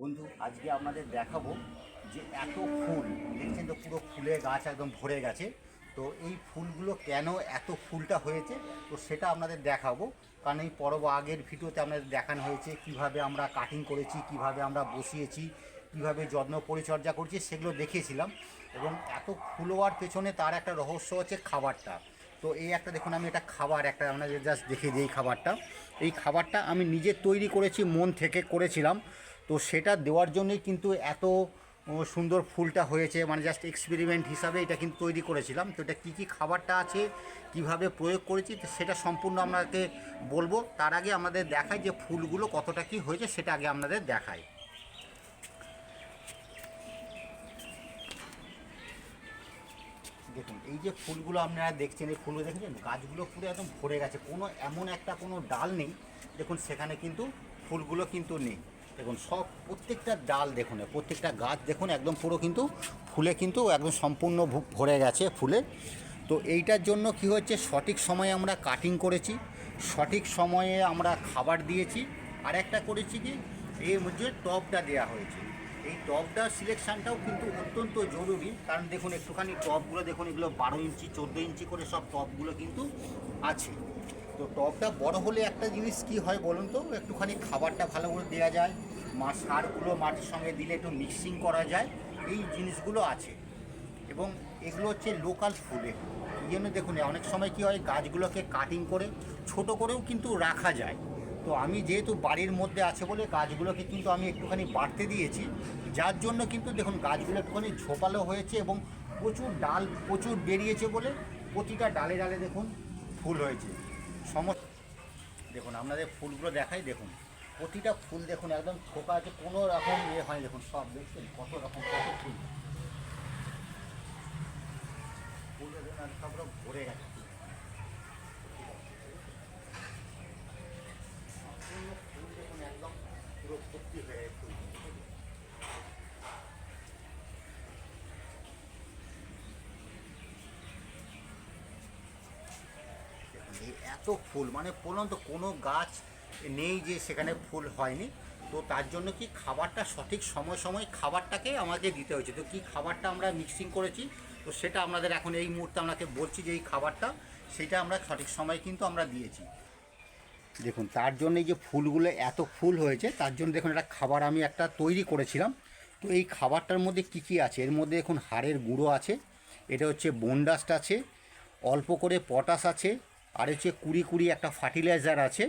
বন্ধু, আজকে আপনাদের দেখাবো যে এত ফুল, দেখছেন তো পুরো ফুলে গাছ একদম ভরে গেছে। তো এই ফুলগুলো কেন এত ফুলটা হয়েছে? তো সেটা আপনাদের দেখাবো। কারণ এই পরব আগের ভিডিওতে আপনাদের দেখানো হয়েছে কীভাবে আমরা কাটিং করেছি, কীভাবে আমরা বসিয়েছি, কীভাবে যত্ন পরিচর্যা করছি, সেগুলো দেখিয়েছিলাম। এবং এত ফুল হওয়ার পেছনে তার একটা রহস্য হচ্ছে খাবারটা। তো এই একটা দেখুন, আমি এটা খাবার একটা আপনাদের জাস্ট দেখিয়ে দিই খাবারটা। এই খাবারটা আমি নিজে তৈরি করেছি, মন থেকে করেছিলাম। তো সেটা দেওয়ার জন্যই কিন্তু এত সুন্দর ফুলটা হয়েছে। মানে জাস্ট এক্সপেরিমেন্ট হিসাবে এটা কিন্তু তৈরি করেছিলাম। তো এটা কী কী খাবারটা আছে, কীভাবে প্রয়োগ করেছি সেটা সম্পূর্ণ আপনাকে বলব। তার আগে আমাদের দেখায় যে ফুলগুলো কতটা কি হয়েছে, সেটা আগে আপনাদের দেখায় দেখুন, এই যে ফুলগুলো আপনারা দেখছেন, এই ফুলগুলো দেখেছেন, গাছগুলো পুরো একদম ভরে গেছে। কোনো এমন একটা কোনো ডাল নেই। দেখুন, সেখানে কিন্তু ফুলগুলো কিন্তু নেই। দেখুন, সব প্রত্যেকটা ডাল দেখুন, প্রত্যেকটা গাছ দেখুন, একদম পুরো কিন্তু ফুলে কিন্তু একদম সম্পূর্ণ ভরে গেছে ফুলে। তো এইটার জন্য কি হচ্ছে, সঠিক সময়ে আমরা কাটিং করেছি, সঠিক সময়ে আমরা খাবার দিয়েছি। আর একটা করেছি কি এর মধ্যে টপটা দেওয়া হয়েছে। এই টপটা সিলেকশানটাও কিন্তু অত্যন্ত জরুরি। কারণ দেখুন, একটুখানি টপগুলো দেখুন, এগুলো বারো ইঞ্চি, চোদ্দ ইঞ্চি করে সব টপগুলো কিন্তু আছে। তো টপটা বড় হলে একটা জিনিস কি হয় বলুন তো? একটুখানি খাবারটা ভালো করে দেওয়া যায়, মা সারগুলো মাটির সঙ্গে দিলে একটু মিক্সিং করা যায়, এই জিনিসগুলো আছে। এবং এগুলো হচ্ছে লোকাল ফুলে। এই জন্য দেখুন, অনেক সময় কি হয়, গাছগুলোকে কাটিং করে ছোট করেও কিন্তু রাখা যায়। তো আমি যেহেতু বাড়ির মধ্যে আছে বলে গাছগুলোকে কিন্তু আমি একটুখানি বাড়তে দিয়েছি, যার জন্য কিন্তু দেখুন গাছগুলো একটুখানি ঝোপালো হয়েছে এবং প্রচুর ডাল প্রচুর বেরিয়েছে বলে প্রতিটা ডালে ডালে দেখুন ফুল হয়েছে। সমস্ত দেখুন আপনাদের ফুলগুলো দেখাই, দেখুন প্রতিটা ফুল দেখুন একদম থোকা আছে, কোনো রকম ইয়ে হয় দেখুন সব দেখছেন কত রকম, কত ফুল। আর সব ভরে গেছে সম্পূর্ণ ফুল দেখুন একদম পুরো ভর্তি হয়ে গেছে ফুল। দেখুন, এই এত ফুল মানে বললাম তো কোনো গাছ নেই যে সেখানে ফুল হয়নি। তো তার জন্য কি খাবারটা সঠিক সময় সময় খাবারটাকে আমাকে দিতে হয়েছে? তো কি খাবারটা আমরা মিক্সিং করেছি? তো সেটা আপনাদের এখন এই মুহূর্তে আপনাকে বলছি যে এই খাবারটা, সেটা আমরা সঠিক সময় কিন্তু আমরা দিয়েছি। দেখুন, তার জন্য এই যে ফুলগুলো এত ফুল হয়েছে, তার জন্য দেখুন একটা খাবার আমি একটা তৈরি করেছিলাম। তো এই খাবারটার মধ্যে কি কি আছে? এর মধ্যে দেখুন হাড়ের গুঁড়ো আছে, এটা হচ্ছে বনডাস্ট আছে, অল্প করে পটাশ আছে, আর হচ্ছে কুড়ি কুড়ি একটা ফার্টিলাইজার আছে।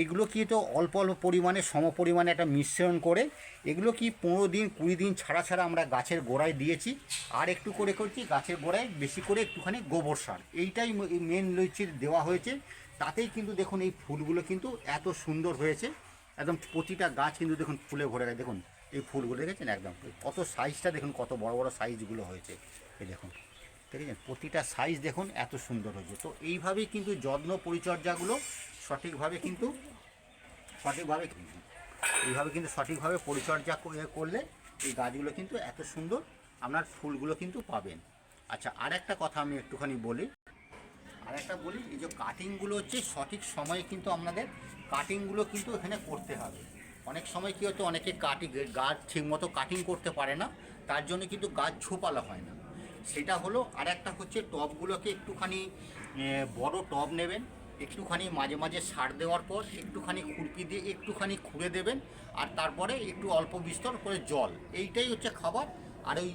এগুলো কি তো অল্প অল্প পরিমাণে, সম পরিমাণে একটা মিশ্রণ করে, এগুলো কি পনেরো দিন, কুড়ি দিন ছাড়া ছাড়া আমরা গাছের গোড়ায় দিয়েছি, আর একটু করে করছি, গাছের গোড়ায় বেশি করে একটুখানি গোবর সার। এইটাই মেন হচ্ছে দেওয়া হয়েছে। তাতেই কিন্তু দেখুন এই ফুলগুলো কিন্তু এত সুন্দর হয়েছে। একদম প্রতিটা গাছ কিন্তু দেখুন ফুলে ভরে গেছে। দেখুন, এই ফুলগুলো দেখেছেন একদম? কত সাইজটা দেখুন, কত বড় বড় সাইজগুলো হয়েছে। এই দেখুন, ঠিক আছে? প্রতিটা সাইজ দেখুন এত সুন্দর হয়েছে। তো এইভাবেই কিন্তু যত্ন পরিচর্যাগুলো সঠিকভাবে কিন্তু, সঠিকভাবে এইভাবে কিন্তু সঠিকভাবে পরিচর্যা করে- করলে এই গাছগুলো কিন্তু এত সুন্দর আপনার ফুলগুলো কিন্তু পাবেন। আচ্ছা আর একটা কথা আমি একটুখানি বলি। আর একটা বলি, এই যে কাটিংগুলো হচ্ছে সঠিক সময়ে কিন্তু আপনাদের কাটিংগুলো কিন্তু এখানে করতে হবে। অনেক সময় কী হতো, অনেকে কাটি গাছ ঠিকমতো কাটিং করতে পারে না, তার জন্য কিন্তু গাছ ঝোপালো হয় না। সেটা হলো আর একটা হচ্ছে টবগুলোকে একটুখানি বড় টব নেবেন, একটুখানি মাঝে মাঝে সার দেওয়ার পর একটুখানি খুরপি দিয়ে একটুখানি খুঁড়ে দেবেন, আর তারপরে একটু অল্প বিস্তর করে জল। এইটাই হচ্ছে খাবার, আর ওই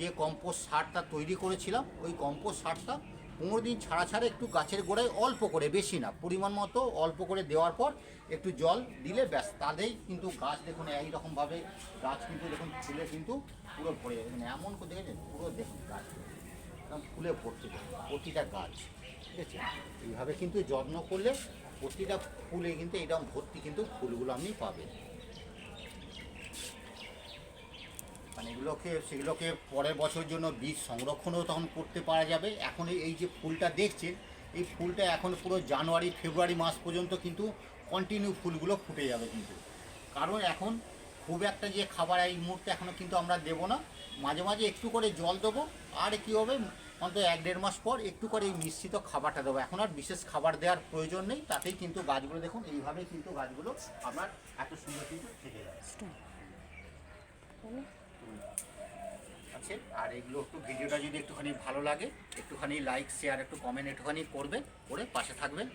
যে কম্পোস্ট সারটা তৈরি করেছিলাম, ওই কম্পোস্ট সারটা পনেরো দিন ছাড়া ছাড়া একটু গাছের গোড়ায় অল্প করে, বেশি না, পরিমাণ মতো অল্প করে দেওয়ার পর একটু জল দিলে ব্যাস তাদেরই কিন্তু গাছ দেখুন এইরকমভাবে, গাছ কিন্তু দেখুন ফুলে কিন্তু পুরো ভরে যাবে। মানে এমন করে দেখেছেন, পুরো দেখুন গাছ। একদম ফুলে ভর্তি প্রতিটা গাছ, ঠিক আছে? এইভাবে কিন্তু যত্ন করলে প্রতিটা ফুলে কিন্তু এরকম ভর্তি কিন্তু ফুলগুলো আপনি পাবেন। মানে এগুলোকে, সেগুলোকে পরের বছর জন্য বীজ সংরক্ষণও তখন করতে পারা যাবে। এখন এই- যে ফুলটা দেখছেন, এই ফুলটা এখন পুরো জানুয়ারি, ফেব্রুয়ারি মাস পর্যন্ত কিন্তু কন্টিনিউ ফুলগুলো ফুটে যাবে কিন্তু। কারণ এখন খুব একটা যে খাবার এই মুহূর্তে এখনও কিন্তু আমরা দেবো না। মাঝে মাঝে একটু করে জল দেবো, আর কী হবে, অন্তত এক দেড় মাস পর একটু করে এই মিশ্রিত খাবারটা দেবো। এখন আর বিশেষ খাবার দেওয়ার প্রয়োজন নেই, তাতেই কিন্তু গাছগুলো দেখুন, এইভাবেই কিন্তু গাছগুলো আপনার এত সুন্দর কিন্তু থেকে যাবে। আছে। আর এগুলো একটু ভিডিওটা যদি একটুখানি ভালো লাগে, একটুখানি লাইক শেয়ার একটু কমেন্ট একটুখানি করবে, করে পাশে থাকবেন।